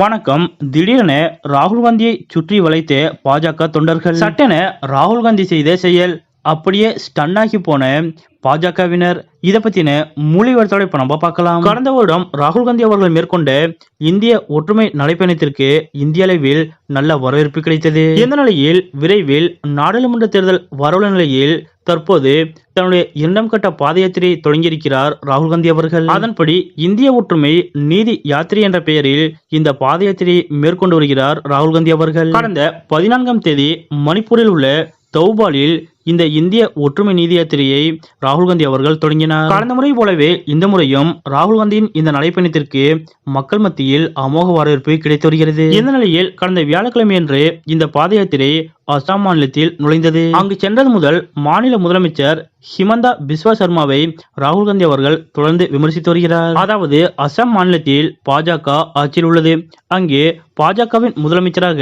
வணக்கம். திடீரென ராகுல் காந்தியை சுற்றி வளைத்த பாஜக தொண்டர்கள். சட்டென ராகுல் காந்தி செய்த செயல் அப்படியே ஸ்டன் ஆகி போன பாஜகவினர் இதை பத்தின மொழிவர்த்தோட இப்ப நம்ம பார்க்கலாம். கடந்த வருடம் ராகுல் காந்தி அவர்கள் மேற்கொண்ட இந்திய ஒற்றுமை நடைப்பயணத்திற்கு இந்திய அளவில் நல்ல வரவேற்பு கிடைத்தது. இந்த நிலையில் விரைவில் நாடாளுமன்ற தேர்தல் வரவுள்ள நிலையில் தற்போது தன்னுடைய இரண்டாம் கட்ட பாத யாத்திரை தொடங்கியிருக்கிறார் ராகுல் காந்தி அவர்கள். அதன்படி இந்திய ஒற்றுமை நீதி யாத்திரை என்ற பெயரில் இந்த பாத யாத்திரையை மேற்கொண்டு வருகிறார் ராகுல் காந்தி அவர்கள். கடந்த பதினான்காம் தேதி மணிப்பூரில் உள்ள தௌபாலில் இந்த இந்திய ஒற்றுமை நீதி யாத்திரையை ராகுல் காந்தி அவர்கள் தொடங்கினார். கடந்த முறை போலவே இந்த முறையும் ராகுல் காந்தியின் இந்த நடைப்பயணத்திற்கு மக்கள் மத்தியில் அமோக வரவேற்பு கிடைத்து வருகிறது. இந்த நிலையில் கடந்த வியாழக்கிழமையன்று இந்த பாத யாத்திரை அசாம் மாநிலத்தில் நுழைந்தது. அங்கு சென்றது முதல் மாநில முதலமைச்சர் ஹிமந்தா பிஸ்வா சர்மாவை ராகுல் காந்தி அவர்கள் தொடர்ந்து விமர்சித்து வருகிறார். அதாவது அசாம் மாநிலத்தில் பாஜக ஆட்சியில் உள்ளது. அங்கே பாஜகவின் முதலமைச்சராக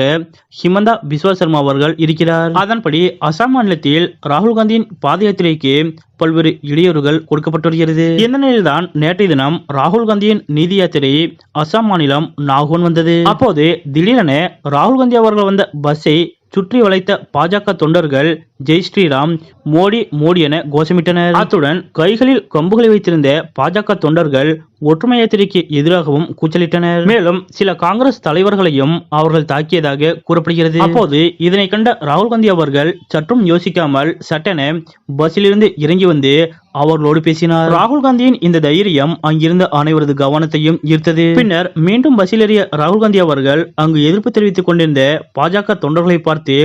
ஹிமந்தா பிஸ்வா சர்மா அவர்கள் இருக்கிறார். அதன்படி அசாம் மாநிலத்தில் ராகுல் காந்தியின் பாத யாத்திரைக்கு பல்வேறு இடையூறுகள் கொடுக்கப்பட்டு வருகிறது. இந்த நிலையில்தான் நேற்றைய தினம் ராகுல் காந்தியின் நீதி யாத்திரை அசாம் மாநிலம் நாகோன் வந்தது. அப்போது திடீரென ராகுல் காந்தி அவர்கள் வந்த பஸ்ஸை சுற்றி வளைத்த பாஜக தொண்டர்கள் ஜெய் ஸ்ரீராம் மோடி மோடி என கோஷமிட்டனர். அத்துடன் கைகளில் கம்புகளை வைத்திருந்த பாஜக தொண்டர்கள் ஒற்றுமை யாத்திரைக்கு எதிராகவும் கூச்சலிட்டனர். மேலும் சில காங்கிரஸ் தலைவர்களையும் அவர்கள் தாக்கியதாக கூறப்படுகிறது. அப்போது இதனை கண்ட ராகுல் காந்தி அவர்கள் சற்றும் யோசிக்காமல் சட்டென பஸ்ஸிலிருந்து இறங்கி வந்து அவர்களோடு பேசினார். ராகுல் காந்தியின் இந்த தைரியம் அங்கிருந்த அனைவரது கவனத்தையும் ஈர்த்தது. பின்னர் மீண்டும் பஸ்ஸில் ஏறிய ராகுல் காந்தி அவர்கள் அங்கு எதிர்ப்பு தெரிவித்துக் கொண்டிருந்த பாஜக தொண்டர்களை பார்த்து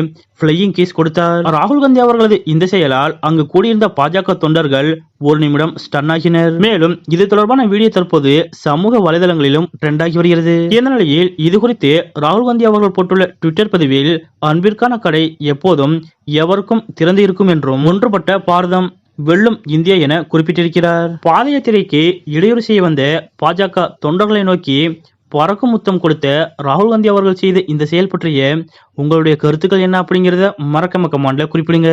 பிளையிங் கேஸ் கொடுத்தார். ராகுல் காந்தி அவர்களது இந்த செயலால் அங்கு கூடியிருந்த பாஜக தொண்டர்கள் ஒரு நிமிடம் ஸ்டன் ஆகினர் மேலும் இது தொடர்பான வீடியோ தற்போது சமூக வலைதளங்களிலும் ட்ரெண்ட் ஆகி வருகிறது. இந்த நிலையில் இது குறித்து ராகுல் காந்தி அவர்கள் போட்டுள்ள ட்விட்டர் பதிவில் அன்பிற்கான கடை எப்போதும் எவருக்கும் திறந்து இருக்கும் என்றும் ஒன்றுபட்ட பாரதம் வெல்லும் இந்தியா என குறிப்பிட்டிருக்கிறார். பாத யாத்திரைக்கு இடையூறு செய்ய வந்த பாஜக தொண்டர்களை நோக்கி பறக்கும் முத்தம் கொடுத்த ராகுல் காந்தி அவர்கள் செய்த இந்த செயல் பற்றிய உங்களுடைய கருத்துக்கள் என்ன அப்படிங்கிறத மறக்காம கமாண்ட்ல குறிப்பிடுங்க.